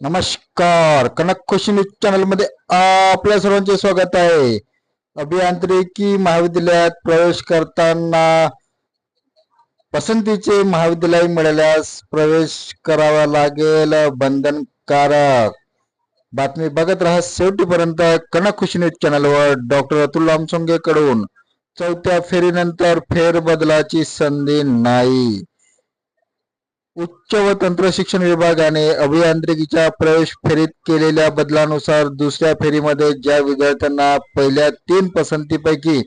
नमस्कार. कनक खुशी न्यूज चॅनलमध्ये आपल्या सर्वांचे स्वागत आहे. अभियांत्रिकी महाविद्यालयात प्रवेश करताना पसंतीचे महाविद्यालय मिळाल्यास प्रवेश करावा लागेल. बंधनकारक. बातमी बघत राहा शेवटीपर्यंत कनक खुशी न्यूज चॅनलवर डॉक्टर अतुल लामसोंगे कडून चौथ्या फेरीनंतर फेरबदलाची संधी नाही. उच्च व तंत्र शिक्षण विभागाने अभियांत्रिकीच्या प्रवेश फेरीत केलेल्या बदलानुसार दुसऱ्या फेरीमध्ये ज्या विद्यार्थ्यांना पहिल्या तीन पसंतीपैकी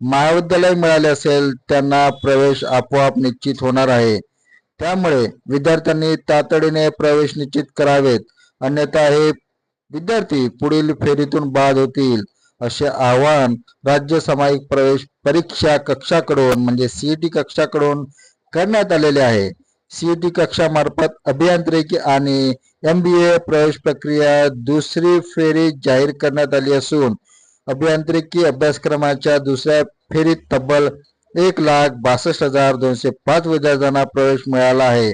महाविद्यालय मिळाले असेल त्यांना प्रवेश आपोआप निश्चित होणार आहे. त्यामुळे विद्यार्थ्यांनी तातडीने प्रवेश निश्चित करावेत. अन्यथा हे विद्यार्थी पुढील फेरीतून बाद होतील असे आवाहन राज्य सामायिक प्रवेश परीक्षा कक्षाकडून म्हणजे सीईटी कक्षाकडून करण्यात आलेले आहे. सीईटी कक्षामार्फत अभियांत्रिकी आणि एम बी ए प्रवेश प्रक्रिया दुसरी फेरी जाहीर करण्यात आली असून अभियांत्रिकी अभ्यासक्रमाच्या दुसऱ्या फेरीत तब्बल एक लाख बासष्ट हजार दोनशे पाच विद्यार्थ्यांना प्रवेश मिळाला आहे.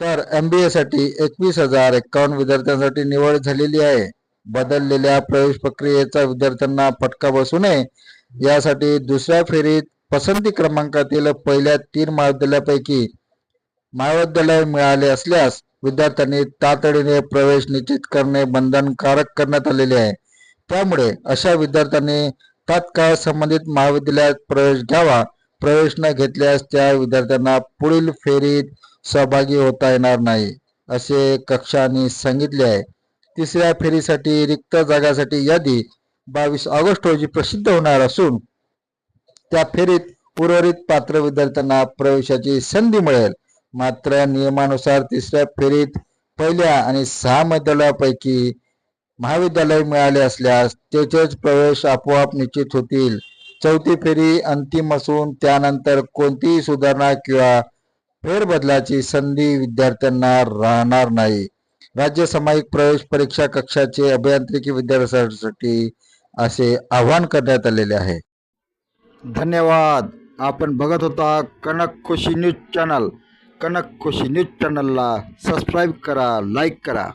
तर एम बी एसाठी एकवीस हजार एकावन्न विद्यार्थ्यांसाठी निवड झालेली आहे. बदललेल्या प्रवेश प्रक्रियेचा विद्यार्थ्यांना फटका बसू नये. यासाठी दुसऱ्या फेरीत पसंती क्रमांकातील पहिल्या तीन महाविद्यालयापैकी महाविद्यालय मिळाले असल्यास विद्यार्थ्यांनी तातडीने प्रवेश निश्चित करणे बंधनकारक करण्यात आलेले आहे. त्यामुळे अशा विद्यार्थ्यांनी तात्काळ संबंधित महाविद्यालयात प्रवेश घ्यावा प्रवेश न घेतल्यास त्या विद्यार्थ्यांना पुढील फेरीत सहभागी होता येणार नाही असे कक्षाने सांगितले आहे. तिसऱ्या फेरीसाठी रिक्त जागासाठी यादी बावीस ऑगस्ट रोजी प्रसिद्ध होणार असून त्या फेरीत उर्वरित पात्र विद्यार्थ्यांना प्रवेशाची संधी मिळेल. मात्र नियमानुसार तिसऱ्या फेरीत पहिल्या आणि सहा महाविद्यालयापैकी महाविद्यालय मिळाले असल्यास तेथेच प्रवेश आपोआप निश्चित होतील. चौथी फेरी अंतिम असून त्यानंतर कोणतीही सुधारणा किंवा फेरबदलाची संधी विद्यार्थ्यांना राहणार नाही. राज्य सामायिक प्रवेश परीक्षा कक्षाचे अभियांत्रिकी विद्यार्थ्यांसाठी असे आवाहन करण्यात आलेले आहे. धन्यवाद. आपण बघत होता Kanak Khushi news channel. Kanak Khushi news चॅनलला सबस्क्राईब करा लाईक करा